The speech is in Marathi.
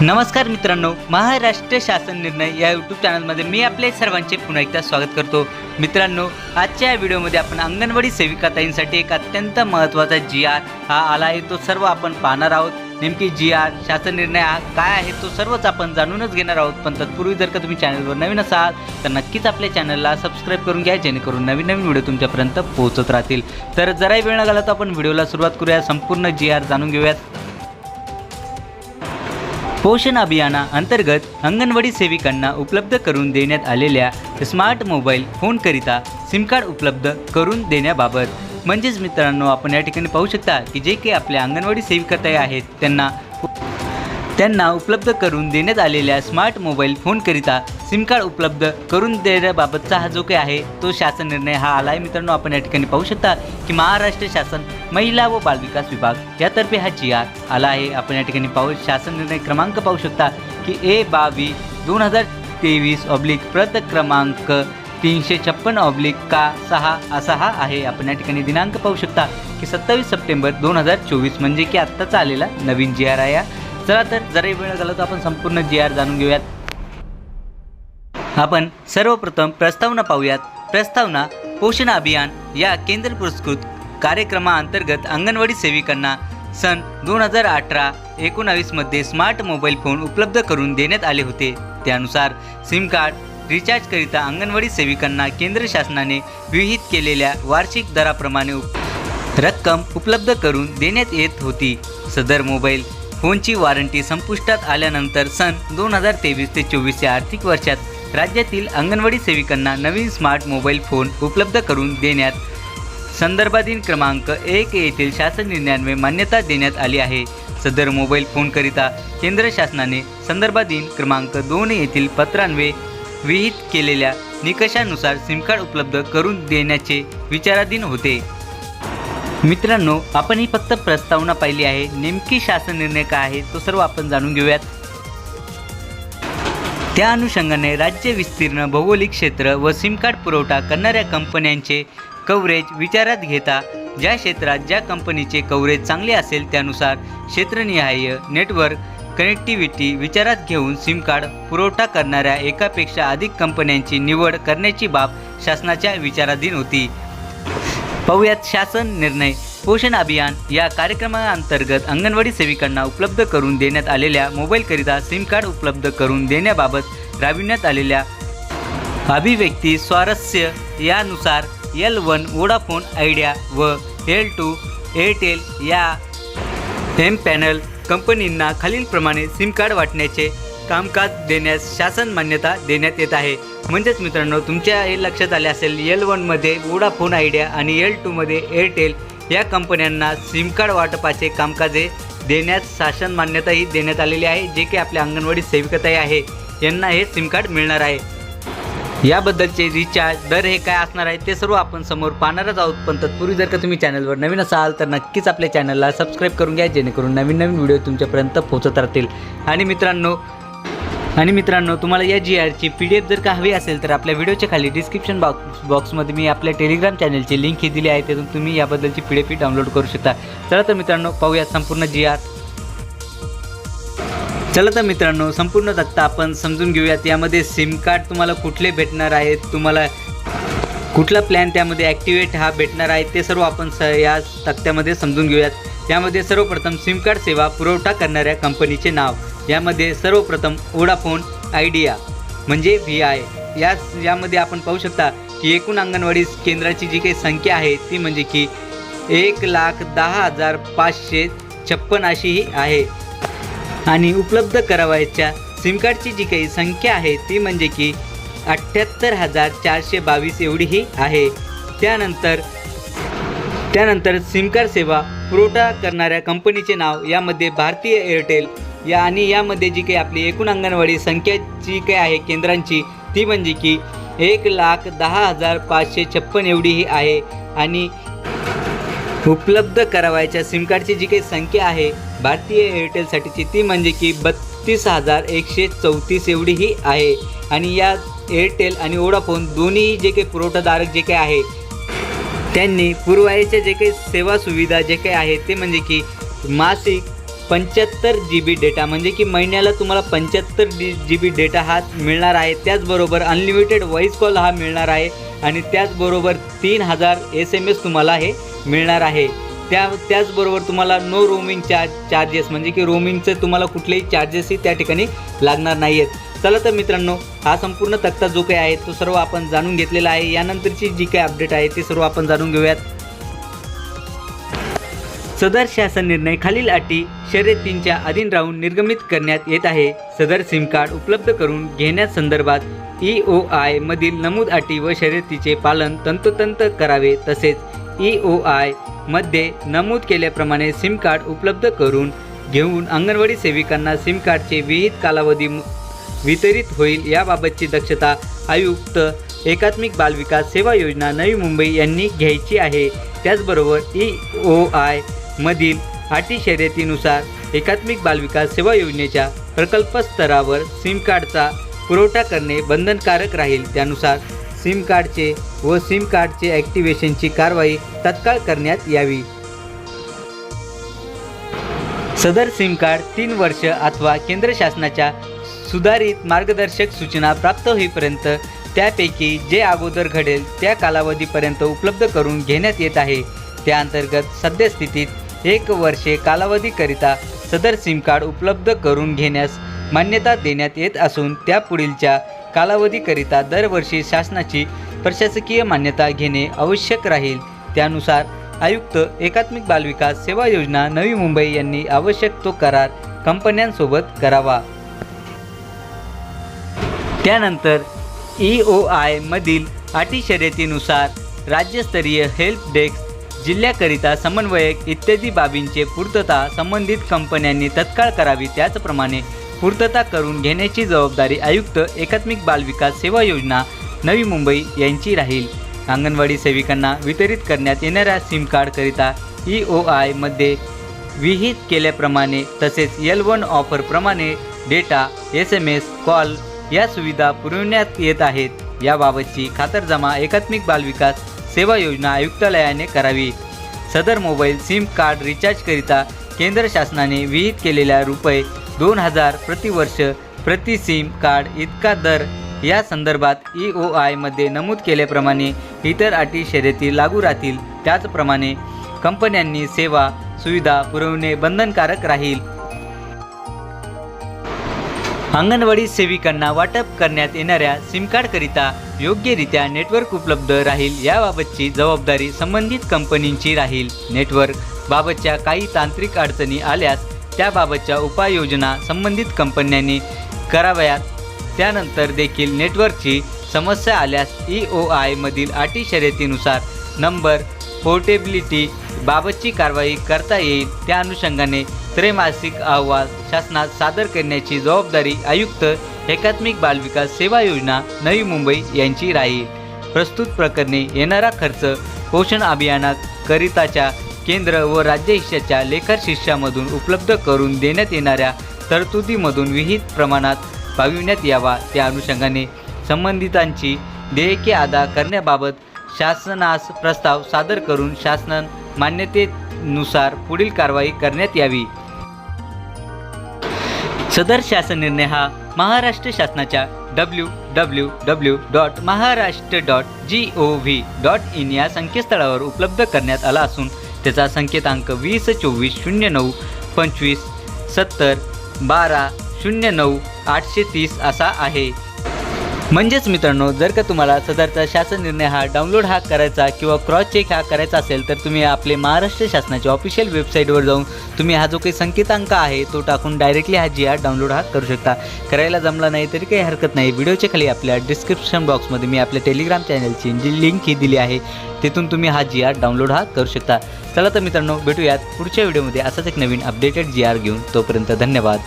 नमस्कार मित्रांनो महाराष्ट्र शासन निर्णय या यूट्यूब चॅनलमध्ये मी आपले सर्वांचे पुन्हा एकदा स्वागत करतो. मित्रांनो आजच्या या व्हिडिओमध्ये आपण अंगणवाडी सेविकाताईंसाठी एक अत्यंत महत्त्वाचा जी आर हा आला आहे. तो सर्व आपण पाहणार आहोत. नेमकी जी आर शासन निर्णय हा काय आहे तो सर्वच आपण जाणूनच घेणार आहोत. पण तत्पूर्वी जर का तुम्ही चॅनलवर नवीन असाल तर नक्कीच आपल्या चॅनलला सबस्क्राईब करून घ्या जेणेकरून नवीन नवीन व्हिडिओ तुमच्यापर्यंत पोहोचत राहतील. तर जराही वेळ न तर आपण व्हिडिओला सुरुवात करूया. संपूर्ण जी आर जाणून घेऊयात. पोषण अभियाना अंतर्गत अंगणवाडी सेविकांना उपलब्ध करून देण्यात आलेल्या स्मार्ट मोबाईल फोनकरिता सिम कार्ड उपलब्ध करून देण्याबाबत. म्हणजेच मित्रांनो आपण या ठिकाणी पाहू शकता की जे काही आपल्या अंगणवाडी सेविकाताई आहेत त्यांना त्यांना उपलब्ध करून देण्यात आलेल्या स्मार्ट मोबाईल फोनकरिता सिम कार्ड उपलब्ध करून देण्याबाबतचा हा जो काही आहे तो शासन निर्णय हा आला आहे मित्रांनो आपण या ठिकाणी पाहू शकता की महाराष्ट्र शासन महिला व बालविकास विभाग यातर्फे हा जी आर आला आहे. आपण या ठिकाणी पाहू शासन निर्णय क्रमांक पाहू शकता की ए बावीस दोन हजार तेवीस ऑब्लिक प्रत क्रमांक तीनशे छप्पन ऑब्लिक का सहा असा हा आहे. आपण या ठिकाणी दिनांक पाहू शकता की सत्तावीस सप्टेंबर दोन हजार चोवीस म्हणजे की आत्ताचा आलेला नवीन जी आर आहे चला तर जरा वेळ घालवतो आपण संपूर्ण जी आर जाणून घेऊयात. आपण सर्वप्रथम प्रस्तावना पाहूयात. प्रस्तावना पोषण अभियान या केंद्र पुरस्कृत कार्यक्रमाअंतर्गत अंगणवाडी सेविकांना सन दोन हजार अठरा एकोणावीसमध्ये स्मार्ट मोबाईल फोन उपलब्ध करून देण्यात आले होते. त्यानुसार सिम कार्ड रिचार्जकरिता अंगणवाडी सेविकांना केंद्र शासनाने विहित केलेल्या वार्षिक दराप्रमाणे उप रक्कम उपलब्ध करून देण्यात येत होती. सदर मोबाईल फोनची वॉरंटी संपुष्टात आल्यानंतर सन दोन हजार तेवीस ते चोवीस या आर्थिक वर्षात राज्यातील अंगणवाडी सेविकांना नवीन स्मार्ट मोबाईल फोन उपलब्ध करून देण्यात संदर्भाधीन क्रमांक एक येथील शासन निर्णयान्वये मान्यता देण्यात आली आहे. सदर मोबाईल फोनकरिता केंद्र शासनाने संदर्भाधीन क्रमांक दोन येथील पत्रान्वये विहित केलेल्या निकषानुसार सिमकार्ड उपलब्ध करून देण्याचे विचाराधीन होते. मित्रांनो आपण ही फक्त प्रस्तावना पाहिली आहे. नेमकी शासन निर्णय काय आहे तो सर्व आपण जाणून घेऊयात. त्या अनुषंगाने राज्य विस्तीर्ण भौगोलिक क्षेत्र व सिम कार्ड पुरवठा करणाऱ्या कंपन्यांचे कव्हरेज विचारात घेता ज्या क्षेत्रात ज्या कंपनीचे कव्हरेज चांगले असेल त्यानुसार क्षेत्रनिहाय नेटवर्क कनेक्टिव्हिटी विचारात घेऊन सिम कार्ड पुरवठा करणाऱ्या एकापेक्षा अधिक कंपन्यांची निवड करण्याची बाब शासनाच्या विचाराधीन होती. पाहूयात शासन निर्णय पोषण अभियान या कार्यक्रमाअंतर्गत अंगणवाडी सेविकांना उपलब्ध करून देण्यात आलेल्या मोबाईलकरिता सिम कार्ड उपलब्ध करून देण्याबाबत राबविण्यात आलेल्या अभिव्यक्ती स्वारस्य यानुसार एल वन वोडाफोन आयडिया व एल टू एअरटेल या एम पॅनल कंपनींना खालीलप्रमाणे सिम कार्ड वाटण्याचे कामकाज देण्यास शासन मान्यता देण्यात येत आहे. म्हणजेच मित्रांनो तुमच्या हे लक्षात आले असेल एल वनमध्ये वोडाफोन आयडिया आणि एल टूमध्ये एअरटेल या कंपन्यांना सिम कार्ड वाटपाचे कामकाजे देण्यास शासन मान्यताही देण्यात आलेली आहे जे की आपल्या अंगणवाडी सेविकताई आहे. यांना हे सिम कार्ड मिळणार आहे. याबद्दलचे रिचार्ज दर हे काय असणार आहे ते सर्व आपण समोर पाहणारच आहोत. पण तत्पूर्वी जर का तुम्ही चॅनलवर नवीन असाल तर नक्कीच आपल्या चॅनलला सबस्क्राईब करून घ्या जेणेकरून नवीन नवीन व्हिडिओ तुमच्यापर्यंत पोहोचत राहतील. आणि मित्रांनो आणि मित्रांनो तुम्हाला या जी आरची पी डी एफ जर का हवी असेल तर आपल्या व्हिडिओच्या खाली डिस्क्रिप्शन बॉक्स बॉक्समध्ये मी आपल्या टेलिग्राम चॅनलची लिंक ही दिली आहे त्यातून तुम्ही याबद्दलची पी डी एफ डाउनलोड करू शकता. चला तर मित्रांनो पाहूया संपूर्ण जी आर चला तर मित्रांनो संपूर्ण तक्ता आपण समजून घेऊयात. यामध्ये सिम कार्ड तुम्हाला कुठले भेटणार आहेत तुम्हाला कुठला प्लॅन त्यामध्ये ॲक्टिवेट हा भेटणार आहे ते सर्व आपण स या तक्त्यामध्ये समजून घेऊयात. यामध्ये सर्वप्रथम सिम कार्ड सेवा पुरवठा करणाऱ्या कंपनीचे नाव. यामध्ये सर्वप्रथम वोडाफोन आयडिया म्हणजे व्ही आय या यामध्ये आपण पाहू शकता की एकूण अंगणवाडी केंद्राची जी काही संख्या आहे ती म्हणजे की एक लाख दहा हजार पाचशे छप्पन अशी ही आहे. आणि उपलब्ध करावयाच्या सिमकार्डची जी काही संख्या आहे ती म्हणजे की अठ्ठ्याहत्तर हजार चारशे बावीस एवढी ही आहे. त्यानंतर त्यानंतर सिमकार्ड सेवा पुरवठा करणाऱ्या कंपनीचे नाव यामध्ये भारतीय एअरटेल या आणि यामध्ये जी काही आपली एकूण अंगणवाडी संख्या जी काही आहे केंद्रांची ती म्हणजे की एक लाख दहा हजार पाचशे छप्पन एवढी ही आहे. आणि उपलब्ध करावयाच्या सिम कार्डची जी काही संख्या आहे भारतीय एअरटेलसाठीची ती म्हणजे की बत्तीस हजार एकशे चौतीस एवढी ही आहे. आणि या एअरटेल आणि ओडाफोन दोन्ही जे काही पुरवठादारक जे काही आहे त्यांनी पुरवायच्या जे काही सेवा सुविधा जे काही आहे ते म्हणजे की मासिक पंच्याहत्तर जी बी डेटा म्हणजे की महिन्याला तुम्हाला पंच्याहत्तर डी जी बी डेटा हा मिळणार आहे. त्याचबरोबर अनलिमिटेड व्हॉईस कॉल हा मिळणार आहे. आणि त्याचबरोबर तीन हजार एस एम एस तुम्हाला हे मिळणार आहे. त्या त्याचबरोबर तुम्हाला नो रोमिंग चार्ज चार्जेस म्हणजे की रोमिंगचं तुम्हाला कुठलेही चार्जेसही त्या ठिकाणी लागणार नाही आहेत चला तर मित्रांनो हा संपूर्ण तक्ता जो काही आहे तो सर्व आपण जाणून घेतलेला आहे. यानंतरची जी काही अपडेट आहे ते सर्व आपण जाणून घेऊयात. सदर शासन निर्णय खालील अटी शर्यतींच्या अधीन राहून निर्गमित करण्यात येत आहे. सदर सिम कार्ड उपलब्ध करून घेण्यासंदर्भात ई ओ आय मधील नमूद अटी व शर्यतीचे पालन तंतोतंत करावे तसेच ई ओ आयमध्ये नमूद केल्याप्रमाणे सिम कार्ड उपलब्ध करून घेऊन अंगणवाडी सेविकांना सिम कार्डचे विहित कालावधी वितरित होईल याबाबतची दक्षता आयुक्त एकात्मिक बालविकास सेवा योजना नवी मुंबई यांनी घ्यायची आहे. त्याचबरोबर ई ओ आय मधील अटी शर्यतीनुसार एकात्मिक बालविकास सेवा योजनेच्या प्रकल्प स्तरावर सिम कार्डचा पुरवठा करणे बंधनकारक राहील. त्यानुसार सिम कार्डचे व सिम कार्डचे ॲक्टिवेशनची कारवाई तत्काळ करण्यात यावी. सदर सिम कार्ड तीन वर्ष अथवा केंद्र शासनाच्या सुधारित मार्गदर्शक सूचना प्राप्त होईपर्यंत त्यापैकी जे अगोदर घडेल त्या कालावधीपर्यंत उपलब्ध करून घेण्यात येत आहे. त्या अंतर्गत सद्यस्थितीत एक वर्षे कालावधीकरिता सदर सिम कार्ड उपलब्ध करून घेण्यास मान्यता देण्यात येत असून त्यापुढीलच्या कालावधीकरिता दरवर्षी शासनाची प्रशासकीय मान्यता घेणे आवश्यक राहील. त्यानुसार आयुक्त एकात्मिक बालविकास सेवा योजना नवी मुंबई यांनी आवश्यक तो करार कंपन्यांसोबत करावा. त्यानंतर ई ओ आयमधील अटी शर्यतीनुसार राज्यस्तरीय हेल्प डेस्क जिल्ह्याकरिता समन्वयक इत्यादी बाबींचे पूर्तता संबंधित कंपन्यांनी तत्काळ करावी त्याचप्रमाणे पूर्तता करून घेण्याची जबाबदारी आयुक्त एकात्मिक बालविकास सेवा योजना नवी मुंबई यांची राहील. अंगणवाडी सेविकांना वितरित करण्यात येणाऱ्या सिम कार्डकरिता ई ओ आयमध्ये विहित केल्याप्रमाणे तसेच L one ऑफरप्रमाणे data S M S call या सुविधा पुरविण्यात येत आहेत. याबाबतची खातरजमा एकात्मिक बालविकास सेवा योजना आयुक्तालयाने करावी. सदर मोबाईल सिम कार्ड रिचार्जकरिता केंद्र शासनाने विहित केलेल्या रुपये दोन हजार प्रतिवर्ष प्रति सिम कार्ड इतका दर या संदर्भात ई ओ आयमध्ये नमूद केल्याप्रमाणे इतर अटी शर्यती लागू राहतील. त्याचप्रमाणे कंपन्यांनी सेवा सुविधा पुरवणे बंधनकारक राहील. अंगणवाडी सेविकांना वाटप करण्यात येणाऱ्या सिमकार्डकरिता योग्यरित्या नेटवर्क उपलब्ध राहील याबाबतची जबाबदारी संबंधित कंपनींची राहील. नेटवर्क बाबतच्या काही तांत्रिक अडचणी आल्यास त्याबाबतच्या उपाययोजना संबंधित कंपन्यांनी कराव्यात. त्यानंतर देखील नेटवर्कची समस्या आल्यास ई ओ आयमधील अटी शर्यतीनुसार नंबर पोर्टेबिलिटी बाबतची कारवाई करता येईल. त्या अनुषंगाने त्रैमासिक अहवाल शासनात सादर करण्याची जबाबदारी आयुक्त एकात्मिक बालविकास सेवा योजना नवी मुंबई यांची राहील. प्रस्तुत प्रकरणे येणारा खर्च पोषण अभियानाकरिताच्या केंद्र व राज्य हिश्श्याच्या लेखर शिष्यामधून उपलब्ध करून देण्यात येणाऱ्या तरतुदीमधून विहित प्रमाणात भागविण्यात यावा. त्या अनुषंगाने संबंधितांची देयके अदा करण्याबाबत शासनास प्रस्ताव सादर करून शासन मान्यतेनुसार पुढील कारवाई करण्यात यावी. सदर शासन निर्णय हा महाराष्ट्र शासनाच्या W W W dot Maharashtra dot G O V dot in या संकेतस्थळावर उपलब्ध करण्यात आला असून त्याचा संकेतांक वीस चोवीस शून्य नऊ पंचवीस सत्तर बारा शून्य नऊ आठशे तीस असा आहे. म्हणजेच मित्रांनो जर का तुम्हाला सदरचा शासन निर्णय हा डाउनलोड हा करायचा किंवा क्रॉस चेक हा करायचा असेल तर तुम्ही आपले महाराष्ट्र शासनाच्या ऑफिशियल वेबसाईटवर जाऊन तुम्ही हा जो काही संकेतांक आहे तो टाकून डायरेक्टली हा जी आर डाउनलोड हा करू शकता. करायला जमला नाही तरी काही हरकत नाही. व्हिडिओच्या खाली आपल्या डिस्क्रिप्शन बॉक्समध्ये मी आपल्या टेलिग्राम चॅनलची जी लिंक ही दिली आहे. तिथून तुम्ही हा जी आर डाउनलोड हा करू शकता. चला तर मित्रांनो भेटूयात पुढच्या व्हिडिओमध्ये असाच एक नवीन अपडेटेड जी आर घेऊन. तोपर्यंत धन्यवाद.